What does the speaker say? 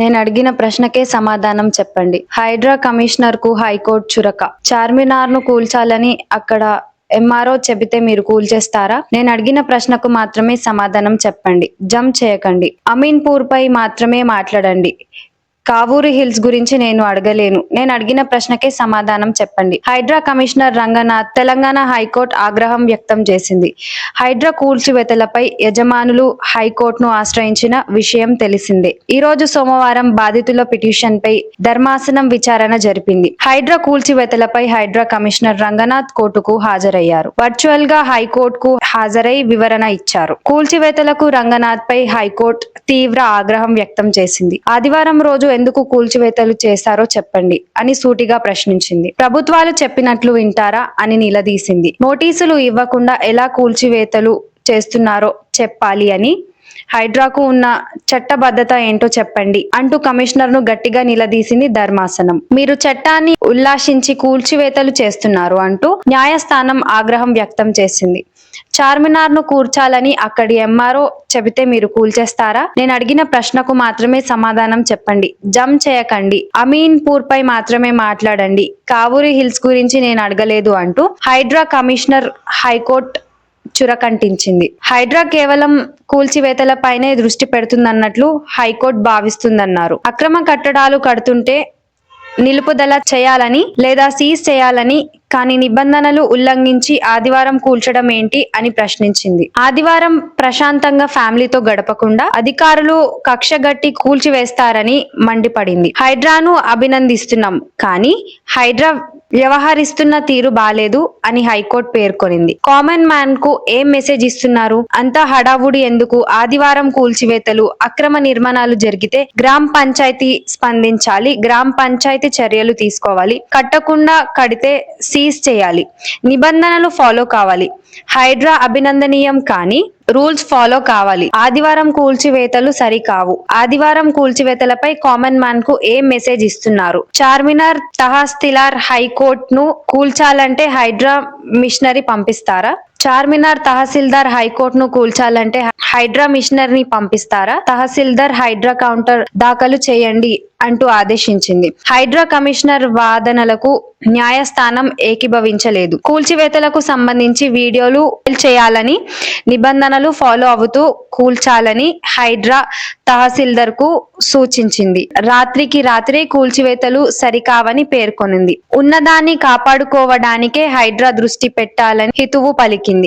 నేను అడిగిన ప్రశ్నకే సమాధానం చెప్పండి. హైడ్రా కమిషనర్కు హైకోర్టు చురక. చార్మినార్ను కూల్చాలని అక్కడ ఎంఆర్ఓ చెబితే మీరు కూల్చేస్తారా? నేను అడిగిన ప్రశ్నకు మాత్రమే సమాధానం చెప్పండి. జంప్ చేయకండి. అమీన్పూర్ పై మాత్రమే మాట్లాడండి. కావూరి హిల్స్ గురించి నేను అడగలేను. నేను అడిగిన ప్రశ్నకే సమాధానం చెప్పండి. Hydraa commissioner Ranganath Telangana high court ఆగ్రహం వ్యక్తం చేసింది. హైడ్రా కూల్చివేతలపై యజమానులు హైకోర్టును ఆశ్రయించిన విషయం తెలిసిందే. ఈ రోజు సోమవారం బాధితుల పిటిషన్ పై ధర్మాసనం విచారణ జరిపింది. హైడ్రా కూల్చివేతలపై హైడ్రా కమిషనర్ రంగనాథ్ కోర్టుకు హాజరయ్యారు. వర్చువల్గా హైకోర్టుకు హాజరై వివరణ ఇచ్చారు. కూల్చివేతలకు రంగనాథ్ పై హైకోర్టు తీవ్ర ఆగ్రహం వ్యక్తం చేసింది. ఆదివారం రోజు ఎందుకు కూల్చివేతలు చేశారో చెప్పండి అని సూటిగా ప్రశ్నించింది. ప్రభుత్వాలు చెప్పినట్లు వింటారా అని నిలదీసింది. నోటీసులు ఇవ్వకుండా ఎలా కూల్చివేతలు చేస్తున్నారో చెప్పాలి అని హైడ్రాకు ఉన్న చట్టబద్ధత ఏంటో చెప్పండి అంటూ కమిషనర్ను గట్టిగా నిలదీసింది ధర్మాసనం. మీరు చట్టాన్ని ఉల్లాసించి కూల్చివేతలు చేస్తున్నారు అంటూ న్యాయస్థానం ఆగ్రహం వ్యక్తం చేసింది. చార్మినార్ను కూర్చాలని అక్కడి ఎంఆర్ఓ చెబితే మీరు కూల్చేస్తారా నేను అడిగిన ప్రశ్నకు మాత్రమే సమాధానం చెప్పండి. జమ్ చేయకండి. అమీన్పూర్ పై మాత్రమే మాట్లాడండి. కావూరి హిల్స్ గురించి నేను అడగలేదు అంటూ హైడ్రా కమిషనర్ హైకోర్టు చురకంటించింది. హైడ్రా కేవలం కూల్చివేతలపైనే దృష్టి పెడుతుందన్నట్లు హైకోర్టు భావిస్తుందన్నారు. అక్రమ కట్టడాలు కడుతుంటే నిలుపుదల చేయాలని లేదా సీజ్ చేయాలని కానీ నిబంధనలు ఉల్లంఘించి ఆదివారం కూల్చడం ఏంటి అని ప్రశ్నించింది. ఆదివారం ప్రశాంతంగా ఫ్యామిలీతో గడపకుండా అధికారులు కక్షగట్టి కూల్చివేస్తారని మండిపడింది. హైడ్రాను అభినందిస్తున్నాం కానీ హైడ్రా వ్యవహరిస్తున్న తీరు బాలేదు అని హైకోర్టు పేర్కొనింది. కామన్ మ్యాన్కు ఏం మెసేజ్ ఇస్తున్నారు? అంతా హడావుడి ఎందుకు? ఆదివారం కూల్చివేతలు అక్రమ నిర్మాణాలు జరిగితే గ్రామ పంచాయతీ స్పందించాలి గ్రామ పంచాయతీ చర్యలు తీసుకోవాలి కట్టకుండా కడితే సీజ్ చేయాలి. నిబంధనలు ఫాలో కావాలి. హైడ్రా అభినందనీయం కానీ రూల్స్ ఫాలో కావాలి. ఆదివారం కూల్చివేతలు సరికావు. ఆదివారం కూల్చివేతలపై కామన్ మ్యాన్కు ఏం మెసేజ్ ఇస్తున్నారు? చార్మినార్ తహస్తిలార్ హైకోర్ట్ను కూల్చాలంటే హైడ్రా మిషనరీ పంపిస్తారా? చార్మినార్ తహసీల్దార్ హైకోర్టును కూల్చాలంటే హైడ్రా మిషనర్ని పంపిస్తారా? తహసీల్దార్ హైడ్రా కౌంటర్ దాఖలు చేయండి అంటూ ఆదేశించింది. హైడ్రా కమిషనర్ వాదనలకు న్యాయస్థానం ఏకీభవించలేదు. కూల్చివేతలకు సంబంధించి వీడియోలు చేయాలని నిబంధన నిబంధనలు ఫాలో అవుతూ కూల్చాలని హైడ్రా తహసీల్దార్కు సూచించింది. రాత్రికి రాత్రే కూల్చివేతలు సరికావని పేర్కొనింది. ఉన్నదాన్ని కాపాడుకోవడానికే హైడ్రా దృష్టి పెట్టాలని హితువు పలికింది.